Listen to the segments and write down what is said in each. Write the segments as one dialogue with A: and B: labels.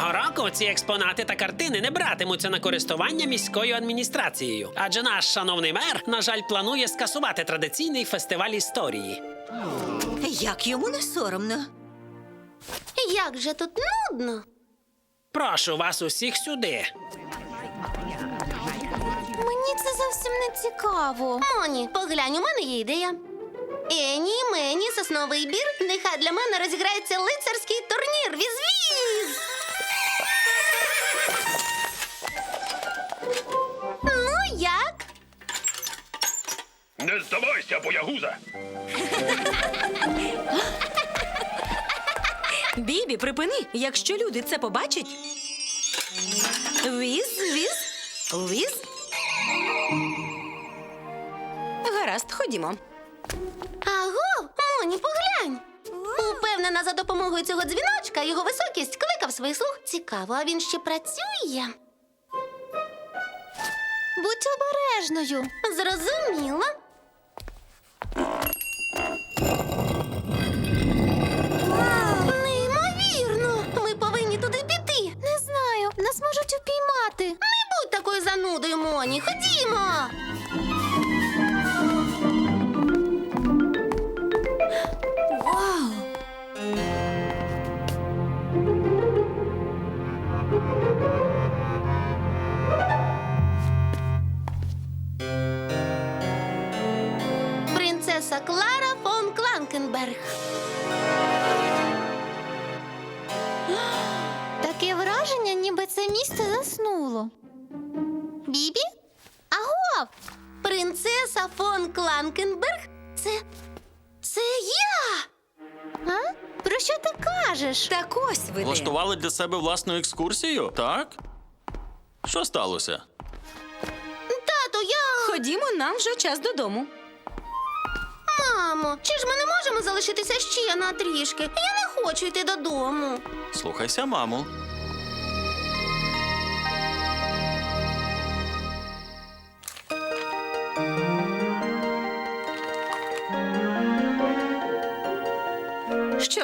A: цього року ці експонати та картини не братимуться на користування міською адміністрацією, адже наш шановний мер, на жаль, планує скасувати традиційний фестиваль історії.
B: Як йому не соромно?
C: Як же тут нудно.
A: Прошу вас усіх сюди.
C: Мені це зовсім не цікаво. Моні, поглянь, у мене є ідея. Ені, мені, сосновий бір, нехай для мене розіграється лицарський турнір. Віз-віз!
D: Не здавайся, боягуза!
B: Бібі, припини, якщо люди це побачать. Віз, віз, віз. Гаразд, ходімо.
C: Аго, Моні, поглянь. Упевнена, за допомогою цього дзвіночка його високість кликав своїх слуг. Цікаво, а він ще працює. Будь обережною. Зрозуміла. Упіймати. Не будь такою занудою, Моні. Ходімо. Принцеса Клара фон Кланкенберг. Ніби це місце заснуло. Бібі? Аго! Принцеса фон Кланкенберг? Це. Це я. А? Про що ти кажеш?
B: Так ось ви де.
E: Влаштували для себе власну екскурсію, так? Що сталося?
C: Тату, я.
B: Ходімо, нам вже час додому.
C: Мамо, чи ж ми не можемо залишитися ще на трішки? Я не хочу йти додому.
E: Слухайся, маму.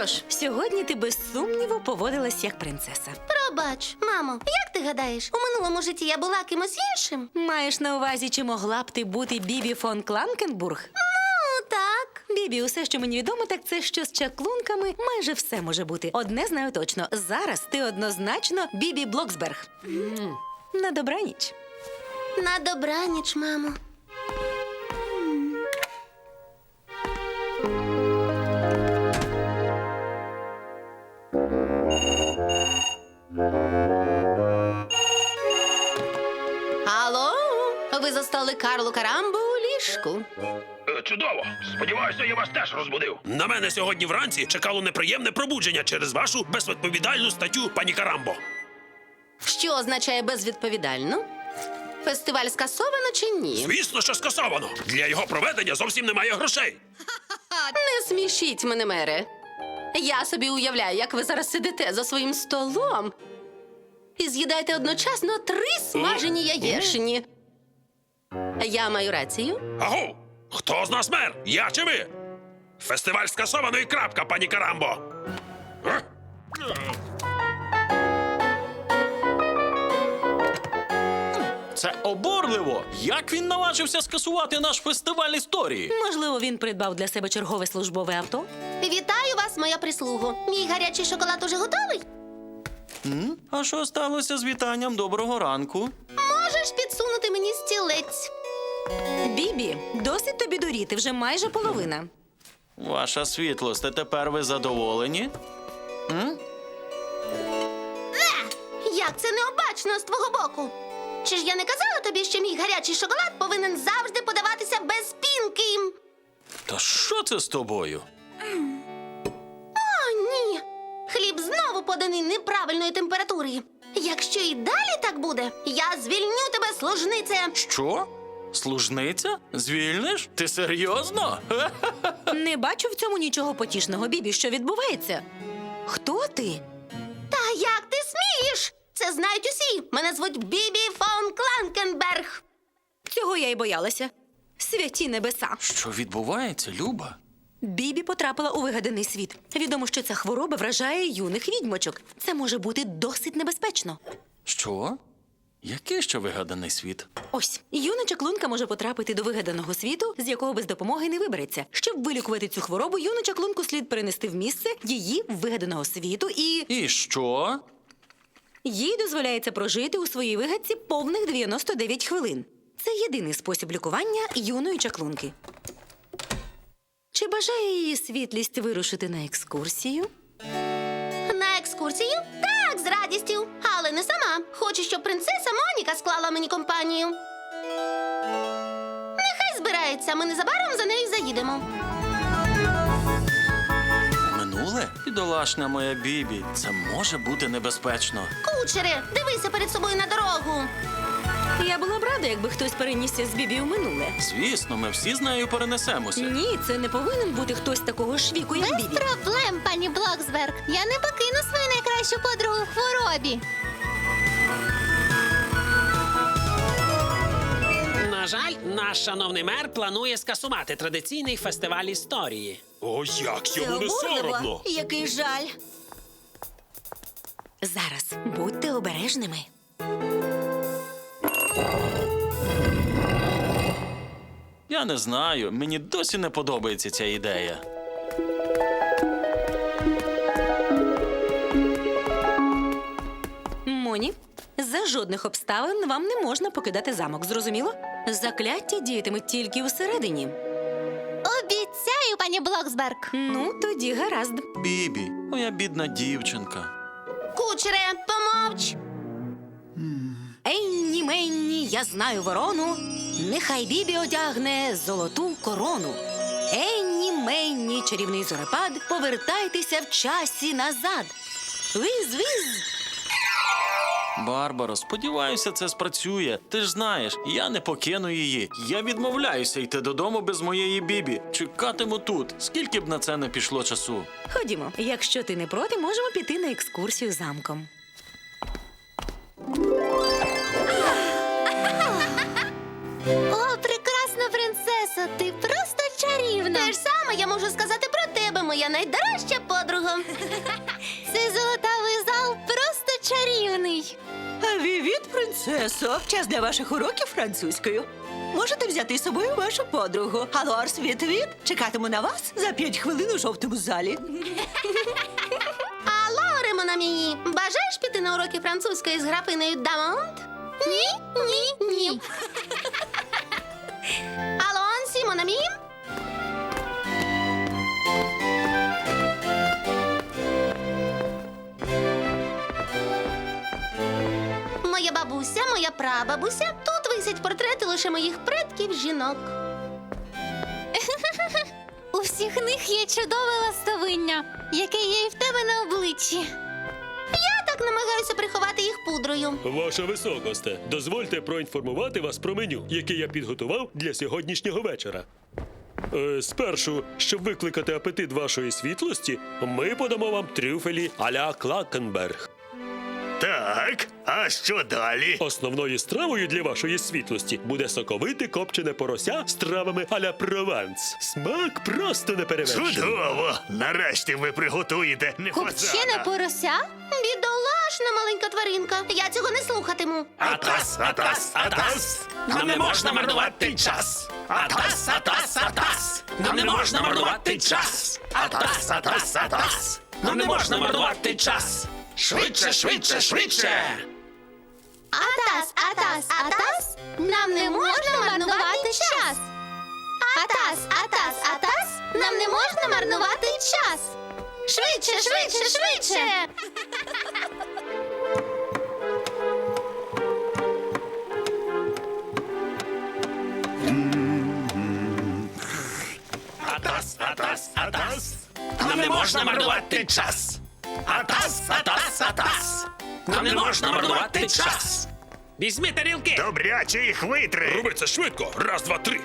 B: Ж, сьогодні ти без сумніву поводилась як принцеса.
C: Пробач, мамо, як ти гадаєш, у минулому житті я була кимось іншим?
B: Маєш на увазі, чи могла б ти бути Бібі фон Кланкенбург?
C: Ну, так.
B: Бібі, усе, що мені відомо, так це що з чаклунками майже все може бути. Одне знаю точно. Зараз ти однозначно Бібі Блоксберг. На добраніч.
C: На добраніч, мамо. Карлу Карамбу у ліжку.
D: Е, Чудово! Сподіваюся, я вас теж розбудив.
A: На мене сьогодні вранці чекало неприємне пробудження через вашу безвідповідальну статтю, пані Карамбо.
C: Що означає безвідповідально? Фестиваль скасовано чи ні?
A: Звісно, що скасовано. Для його проведення зовсім немає грошей.
C: Не смішіть мене, мере. Я собі уявляю, як ви зараз сидите за своїм столом і з'їдаєте одночасно три смажені яєшні. Я маю рацію?
A: Агу! Хто з нас мер? Я чи ви? Фестиваль скасовано і крапка, пані Карамбо. Е?
E: Це обурливо! Як він наважився скасувати наш фестиваль історії?
B: Можливо, він придбав для себе чергове службове авто?
C: Вітаю вас, моя прислугу. Мій гарячий шоколад уже готовий.
E: А що сталося з вітанням доброго ранку?
C: Можеш підсунути мені стілець.
B: Бібі, досить тобі доріти, вже майже половина.
E: Ваша світлость, а тепер ви задоволені?
C: Як це необачно з твого боку? Чи ж я не казала тобі, що мій гарячий шоколад повинен завжди подаватися без пінки?
E: Та що це з тобою?
C: О, ні. Хліб знову поданий неправильної температури. Якщо і далі так буде, я звільню тебе, служнице.
E: Що? Служниця? Звільниш? Ти серйозно?
B: Не бачу в цьому нічого потішного, Бібі. Що відбувається? Хто ти?
C: Та як ти смієш? Це знають усі. Мене звуть Бібі фон Кланкенберг.
B: Цього я й боялася. Святі небеса.
E: Що відбувається, Люба?
B: Бібі потрапила у вигаданий світ. Відомо, що ця хвороба вражає юних відьмочок. Це може бути досить небезпечно.
E: Що? Який ще вигаданий світ?
B: Ось юна чаклунка може потрапити до вигаданого світу, з якого без допомоги не вибереться. Щоб вилікувати цю хворобу, юну чаклунку слід перенести в місце її вигаданого світу, і
E: І що?
B: їй дозволяється прожити у своїй вигадці повних 99 хвилин. Це єдиний спосіб лікування юної чаклунки. Чи бажає її світлість вирушити на екскурсію?
C: На екскурсію? Так, з радістю. Але не сама. Хочу, щоб принцеса Моніка склала мені компанію. Нехай збирається, ми незабаром за нею заїдемо.
E: Минуле? Бідолашна моя Бібі. Це може бути небезпечно.
C: Кучере, дивися перед собою на дорогу.
B: Я була б рада, якби хтось перенісся з Бібі у минуле.
E: Звісно, ми всі з нею перенесемося.
B: Ні, це не повинен бути хтось такого ж віку, як Бібі.
F: Проблем, пані Блоксберг. Я не покину свою найкращу подругу в хворобі.
A: На жаль, наш шановний мер планує скасувати традиційний фестиваль історії.
D: О, як йому не соромно!
B: Який жаль. Зараз будьте обережними.
E: Я не знаю, мені досі не подобається ця ідея.
B: Моні, за жодних обставин вам не можна покидати замок, зрозуміло? Закляття діятиме тільки всередині.
F: Обіцяю, пані Блоксберг.
B: Ну, тоді гаразд.
E: Бібі, моя бідна дівчинка.
C: Кучере, помовч.
B: Енні Менні, я знаю ворону. Нехай Бібі одягне золоту корону. Енні Менні, чарівний зорепад, повертайтеся в часі назад. Віз, віз.
E: Барбаро, сподіваюся, це спрацює. Ти ж знаєш, я не покину її. Я відмовляюся йти додому без моєї бібі. Чекатиму тут. Скільки б на це не пішло часу?
B: Ходімо, якщо ти не проти, можемо піти на екскурсію замком.
F: О, прекрасна принцеса, ти просто чарівна.
C: Те ж саме я можу сказати про тебе, моя найдорожча подруга.
F: Цей золотавий зал просто чарівний.
G: Принцесо, час для ваших уроків французькою. Можете взяти з собою вашу подругу. Алор, світ-від, чекатиму на вас за п'ять хвилин у жовтому залі.
C: Алло, Ремонамії, бажаєш піти на уроки французької з графинею Дамонт? Ні, ні, ні. Алло, Ансі, бабуся, моя прабабуся. Тут висять портрети лише моїх предків жінок.
F: У всіх них є чудове ластовиння, яке є і в тебе на обличчі.
C: Я так намагаюся приховати їх пудрою.
H: Ваша високосте, дозвольте проінформувати вас про меню, яке я підготував для сьогоднішнього вечора. Е, спершу, щоб викликати апетит вашої світлості, ми подамо вам трюфелі а-ля Клакенберг.
D: Так, а що далі?
H: Основною стравою для вашої світлості буде соковите копчене порося з травами а-ля Прованс. Смак просто не перевершений.
D: Чудово! Нарешті ви приготуєте не
F: Копчене порося?
C: Бідолашна маленька тваринка. Я цього не слухатиму.
D: Атас, атас, атас!
A: Нам не можна марнувати час. Атас, атас, атас. Нам не можна марнувати час. Атас, атас, атас. Нам не можна марнувати час. Швидше, швидше, швидше.
F: Атас, атас, атас. Нам не можна марнувати час. Атас, атас, атас. Нам не можна марнувати час. Швидше, швидше, швидше.
A: Атас, атас, атас. Нам не можна марнувати час. Атас, атас, атас. Нам не можна марнувати час. Візьми тарілки.
D: Добряче їх витри!
H: Роби це швидко. Раз, два, три.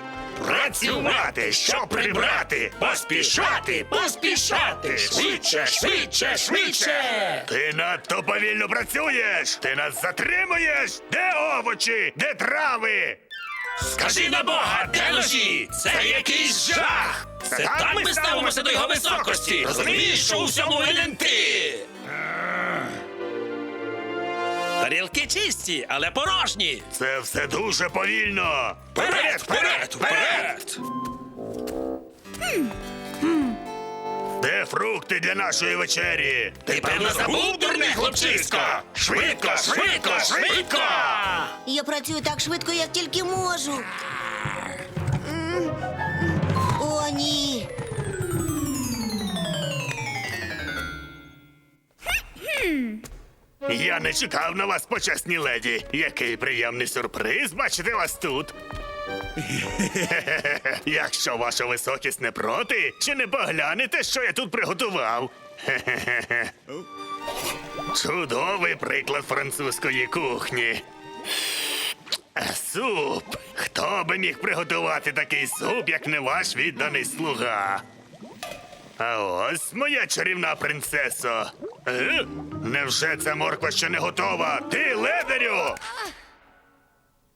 D: Працювати, щоб прибрати! Поспішати, поспішати!
A: Швидше, швидше, швидше.
D: Ти надто повільно працюєш! Ти нас затримуєш! Де овочі? Де трави?
A: Скажи на Бога, де ножі? Це якийсь жах! Це так ми ставимося до його високості! Розумієш, що у всьому винен ти! Тарілки чисті, але порожні!
D: Це все дуже повільно!
A: Вперед, вперед, вперед!
D: Де фрукти для нашої вечері?
A: Ти певно забув, дурний хлопчисько! Швидко, швидко, швидко!
I: Я працюю так швидко, як тільки можу.
D: Я не чекав на вас, почесні леді. Який приємний сюрприз бачити вас тут. Якщо ваша високість не проти, чи не поглянете, що я тут приготував? Чудовий приклад французької кухні. Суп. Хто би міг приготувати такий суп, як не ваш відданий слуга? А ось моя чарівна принцесо. Е? Невже ця морква ще не готова? Ти ледарю!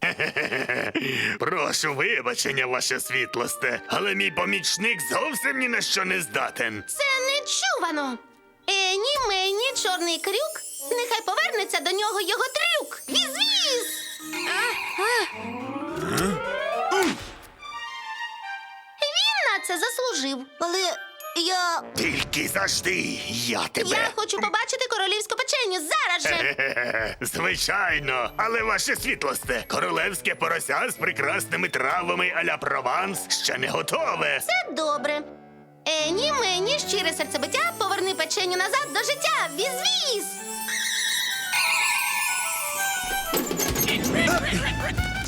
D: Прошу вибачення, ваше світлосте, але мій помічник зовсім ні на що не здатен.
C: Це нечувано. Ені мені чорний крюк. Нехай повернеться до нього його трюк. Віз-віз! Він на це заслужив.
I: Але я.
D: Тільки завжди я тебе.
C: Я хочу побачити королівську печеню зараз же.
D: Хе-хе-хе. Звичайно, але ваше світлосте, королевське порося з прекрасними травами а-ля Прованс ще не готове.
C: Це добре. Ені мені щире серцебиття, поверни печеню назад до життя. Віз-віз!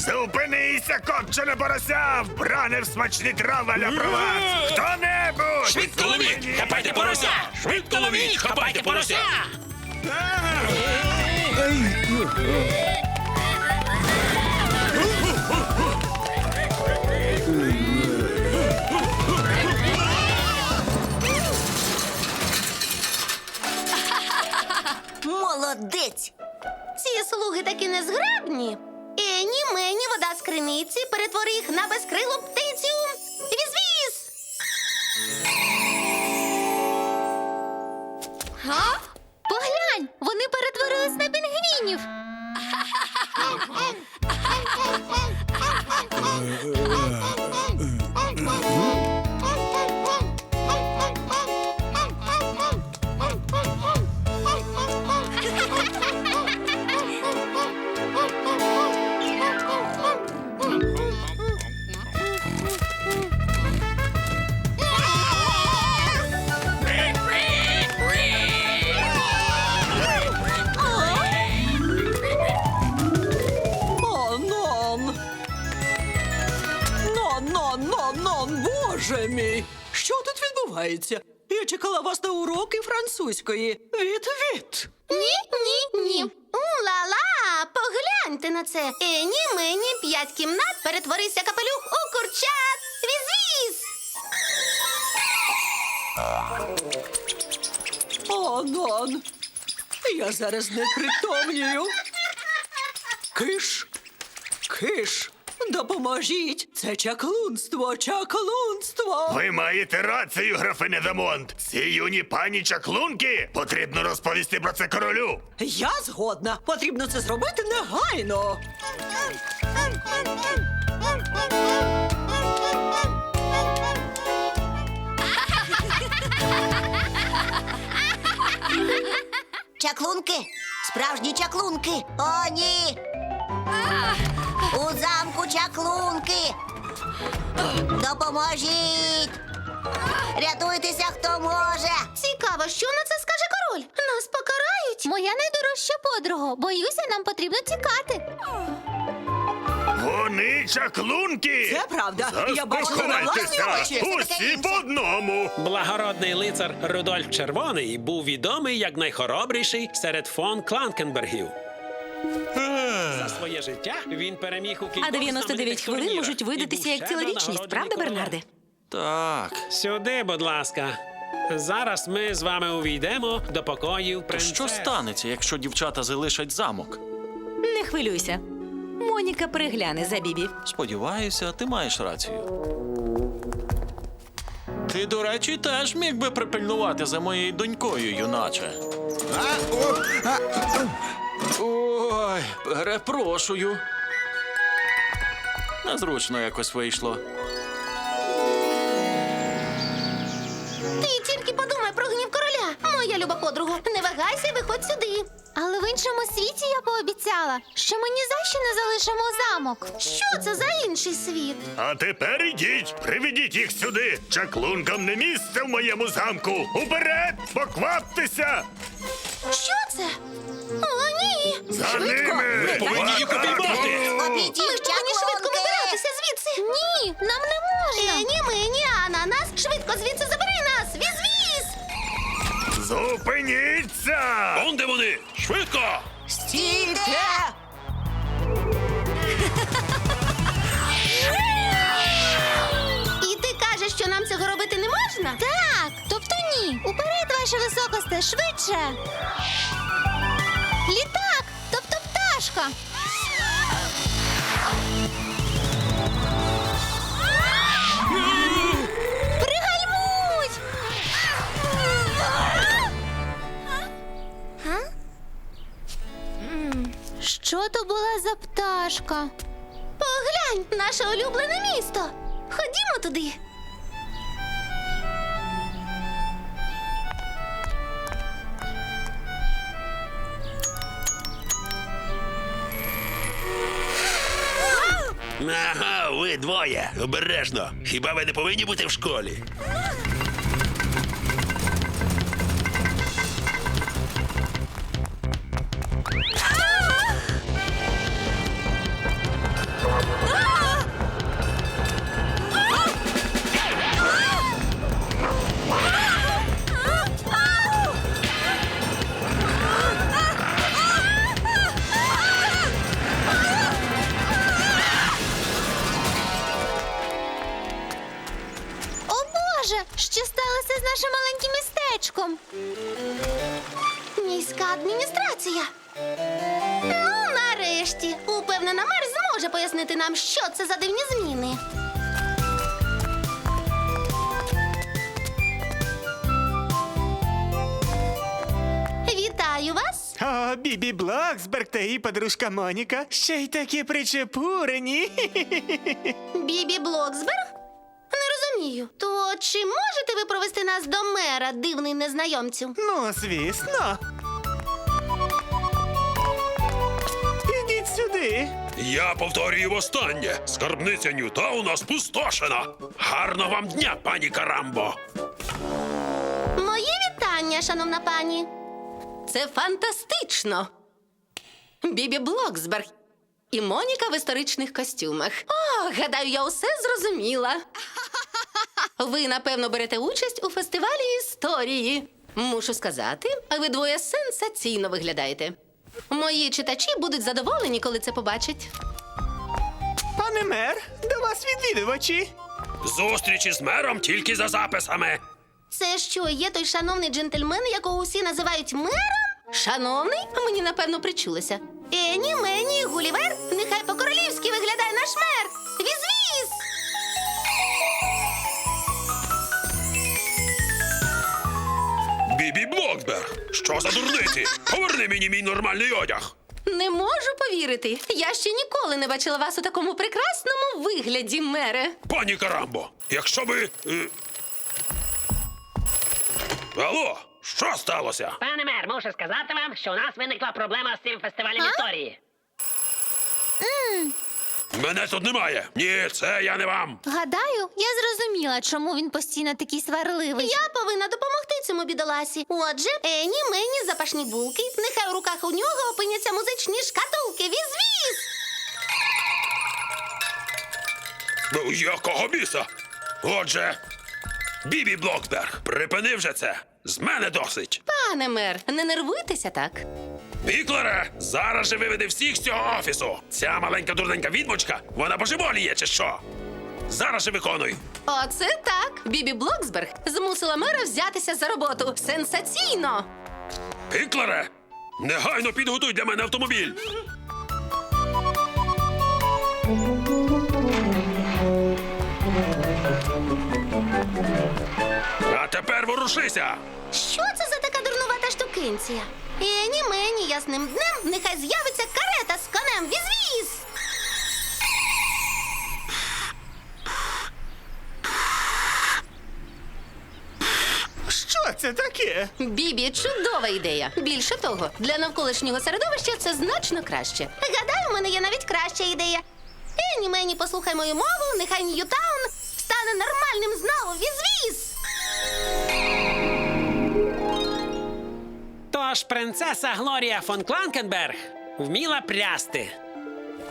D: Зупинися, копчене порося! Вбране в смачні трави а-ля Прованс! Хто-небудь!
A: Швидко ловіть! Хапайте порося! Швидко ловіть! Хапайте порося!
I: Молодець!
C: Ці слуги такі незграбні. Ені мені вода з криниці, перетвори їх на безкрилу птицю. Віз-віз!
F: Га? Поглянь, вони перетворились на пінгвінів.
G: відбувається? Я чекала вас на уроки французької. Від-від!
C: Ні, ні, ні. У-ла-ла! Погляньте на це. Ені мені п'ять кімнат, перетворися капелюх у курчат. Віз-віз!
G: О! Я зараз не притомнюю. Киш, киш, допоможіть. Це чаклунство, чаклунство.
D: Ви маєте рацію, графине Дамонт. Ці юні пані чаклунки. Потрібно розповісти про це королю.
G: Я згодна. Потрібно це зробити негайно.
I: Чаклунки! Справжні чаклунки! О, ні! Чаклунки! Допоможіть! Рятуйтеся, хто може!
F: Цікаво, що на це скаже король? Нас покарають. Моя найдорожча подруга. Боюся, нам потрібно тікати.
D: Вони чаклунки.
G: Це правда. Я бачила на власні
D: Заспокойтеся.
G: очі.
D: Усі по одному.
A: Благородний лицар Рудольф Червоний був відомий як найхоробріший серед фон Кланкенбергів. За своє життя він переміг у кількох
B: А 99
A: знаменитих
B: хвилин
A: турнірах
B: можуть
A: і
B: видатися
A: був
B: як ціла
A: щедро
B: вічність,
A: нагороджений
B: правда,
A: королем.
B: Бернарде?
E: Так.
A: Сюди, будь ласка. Зараз ми з вами увійдемо до покоїв
E: То
A: принцес.
E: що станеться, якщо дівчата залишать замок?
B: Не хвилюйся. Моніка перегляне за Бібі.
E: Сподіваюся, ти маєш рацію. Ти, до речі, теж міг би припильнувати за моєю донькою, юначе. Ой, перепрошую. Незручно якось вийшло.
F: Ти тільки подумай про гнів короля. Моя люба подруга, не вагайся, і виходь сюди. Але в іншому світі я пообіцяла, що ми ні за що не залишимо замок. Що це за інший світ?
D: А тепер ідіть, приведіть їх сюди. Чаклункам не місце в моєму замку. Уперед, покваптеся!
F: Що це?
D: За ними!
A: повинні їх упіймати.
I: Обійдіть
F: Ми ж повинні швидко вибиратися звідси. Ні, нам не можна. Е, ні ми, ні ананас. Швидко звідси забери нас. Віз-віз!
D: Зупиніться!
A: Он де вони? Швидко!
G: Стійте!
F: І ти кажеш, що нам цього робити не можна? Так, тобто ні. Уперед, ваше високосте, швидше. Тобто пташка. Пригальмуй! Що то була за пташка? Поглянь, наше улюблене місто. Ходімо туди.
A: Ага, ви двоє. Обережно. Хіба ви не повинні бути в школі?
F: Мер зможе пояснити нам, що це за дивні зміни. Вітаю вас.
J: О, Бібі Блоксберг та її подружка Моніка ще й такі причепурені.
F: Бібі Блоксберг? Не розумію. То чи можете ви провести нас до мера, дивний незнайомцю?
J: Ну, звісно. Ідіть сюди.
H: Я повторюю востаннє. Скарбниця Ньютауна спустошена. Гарного вам дня, пані Карамбо.
F: Моє вітання, шановна пані.
C: Це фантастично. Бібі Блоксберг і Моніка в історичних костюмах. О, гадаю, я усе зрозуміла. Ви, напевно, берете участь у фестивалі історії. Мушу сказати, ви двоє сенсаційно виглядаєте. Мої читачі будуть задоволені, коли це побачать.
J: Пане мер, до вас відвідувачі.
H: Зустрічі з мером тільки за записами.
F: Це що, є той шановний джентльмен, якого усі називають мером?
C: Шановний, мені напевно причулося.
F: Ені, мені, Гулівер, нехай по-королівськи виглядає наш мер. Візвіз!
H: Бібі Блоксберг! Що за дурниці? Поверни мені мій нормальний одяг!
C: Не можу повірити. Я ще ніколи не бачила вас у такому прекрасному вигляді, мере.
H: Пані Карамбо, якщо би. Е... Алло, що сталося?
K: Пане мер, мушу сказати вам, що у нас виникла проблема з цим фестивалем історії.
H: Мене тут немає. Ні, це я не вам.
F: Гадаю, я зрозуміла, чому він постійно такий сварливий. Я повинна допомогти цьому бідоласі. Отже, Ені, мені запашні булки. Нехай у руках у нього опиняться музичні шкатулки. Візвіз!
H: Ну, Якого біса? Отже, Бібі Блоксберг, припини вже це. З мене досить.
C: Пане мер, не нервуйтеся так.
H: Піклере, зараз же виведи всіх з цього офісу. Ця маленька дурненька відмочка, вона божеволіє чи що? Зараз же виконуй.
C: Оце так. Бібі Блоксберг змусила мера взятися за роботу. Сенсаційно!
H: Піклере, негайно підготуй для мене автомобіль. А тепер ворушися.
F: Що це за така дурнувата штукинція? Ені, мені, ясним днем, нехай з'явиться карета з конем. Візвіз!
J: Що це таке?
C: Бібі, чудова ідея. Більше того, для навколишнього середовища це значно краще.
F: Гадаю, у мене є навіть краща ідея. Ені, мені, послухай мою мову, нехай Ньютаун стане нормальним знову. Візвіз!
K: Тож принцеса Глорія фон Кланкенберг вміла прясти.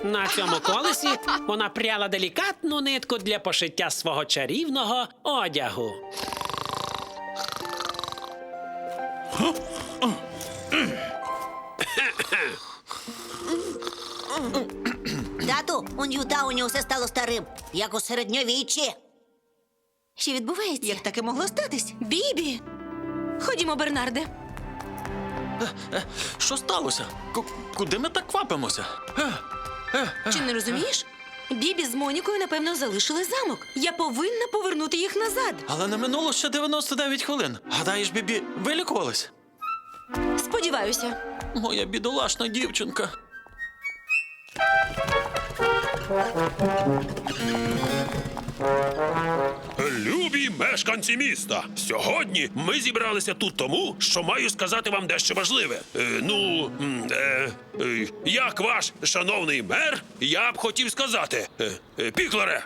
K: На цьому колесі вона пряла делікатну нитку для пошиття свого чарівного одягу.
I: Тату, у Ньютауні усе стало старим, як у середньовіччі.
B: Що відбувається?
G: Як таке могло статись?
B: Бібі! Ходімо, Бернарде.
E: Що сталося? Ку- куди ми так квапимося? Е,
B: Чи не розумієш? Бібі з Монікою, напевно, залишили замок. Я повинна повернути їх назад.
E: Але не минуло ще 99 хвилин. Гадаєш, Бібі, вилікувались?
B: Сподіваюся.
E: Моя бідолашна дівчинка.
H: Любі мешканці міста, сьогодні ми зібралися тут тому, що маю сказати вам дещо важливе. Е, ну, е, е, як ваш шановний мер, я б хотів сказати. Е, е, Піклере,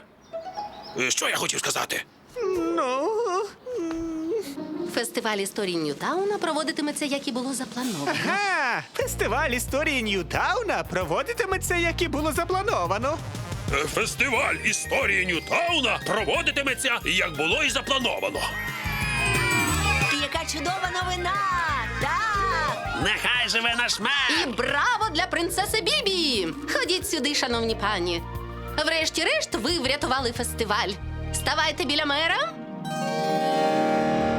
H: е, що я хотів сказати?
J: Ну,
C: Фестиваль історії Ньютауна проводитиметься, як і було заплановано.
J: ага, фестиваль історії Ньютауна проводитиметься, як і було заплановано.
H: Фестиваль історії Ньютауна проводитиметься, як було і заплановано.
I: Яка чудова новина! Так!
K: Нехай живе наш мер!
C: І браво для принцеси Бібі! Ходіть сюди, шановні пані. Врешті-решт, ви врятували фестиваль. Ставайте біля мера.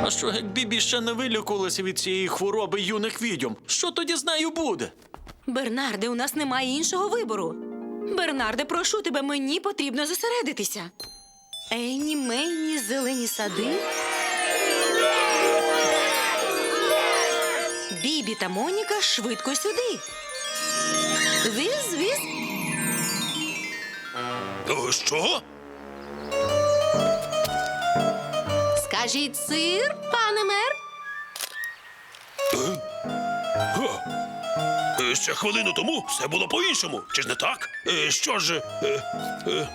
E: А що як Бібі ще не вилікувалася від цієї хвороби юних відьом? Що тоді з нею буде?
B: Бернарде, у нас немає іншого вибору. Бернарде, прошу тебе, мені потрібно зосередитися. Енні, Менні, зелені сади. Бібі та Моніка швидко сюди. Віз, віз.
H: Е, Що?
C: Скажіть сир, пане мер.
H: Ще хвилину тому все було по-іншому, чи ж не так? Е, Що ж. е, е,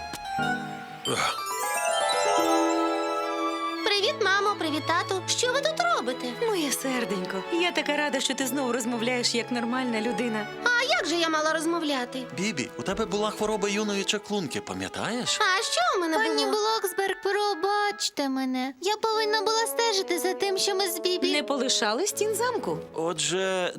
F: Привіт, мамо, привіт, тату. Що ви тут робите?
B: Моє серденько, я така рада, що ти знову розмовляєш як нормальна людина.
F: А як же я мала розмовляти?
E: Бібі, у тебе була хвороба юної чаклунки, пам'ятаєш?
F: А що у мене
L: Пані
F: було?
L: Блоксберг, пробачте мене. Я повинна була стежити за тим, що ми з Бібі.
B: Не полишали стін замку.
E: Отже,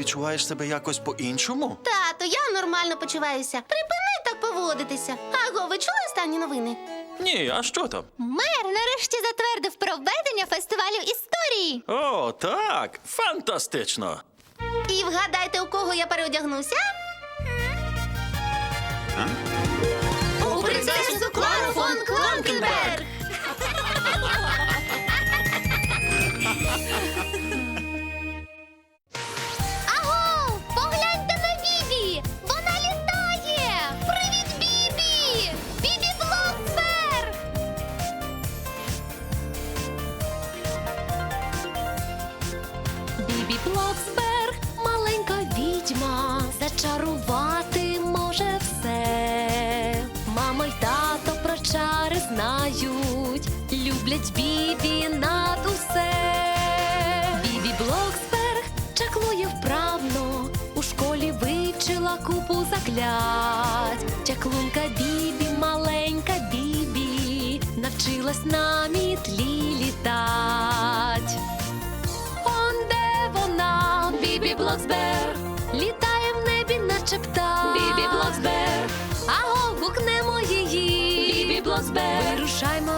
E: відчуваєш себе якось по-іншому?
F: Тато, я нормально почуваюся. Припини так поводитися. Аго, ви чули останні новини?
E: Ні, а що там?
L: Мер нарешті затвердив проведення фестивалю історії.
E: О, так, фантастично.
F: І вгадайте, у кого я переодягнуся? У принцесу Клару фон Кланкенберг! Блоксберг,
M: маленька відьма, зачарувати може все. Мама й тато про чари знають, люблять Бібі над усе. Бібі Блоксберг чаклує вправно, у школі вивчила купу заклять. Чаклунка Бібі, маленька Бібі, навчилась на мітлі літать. Бібі Блоксберг, літає в небі, наче птах. Бібі Блоксбер, аго, гукнемо її. Бібі Блоксбер, вирушаймо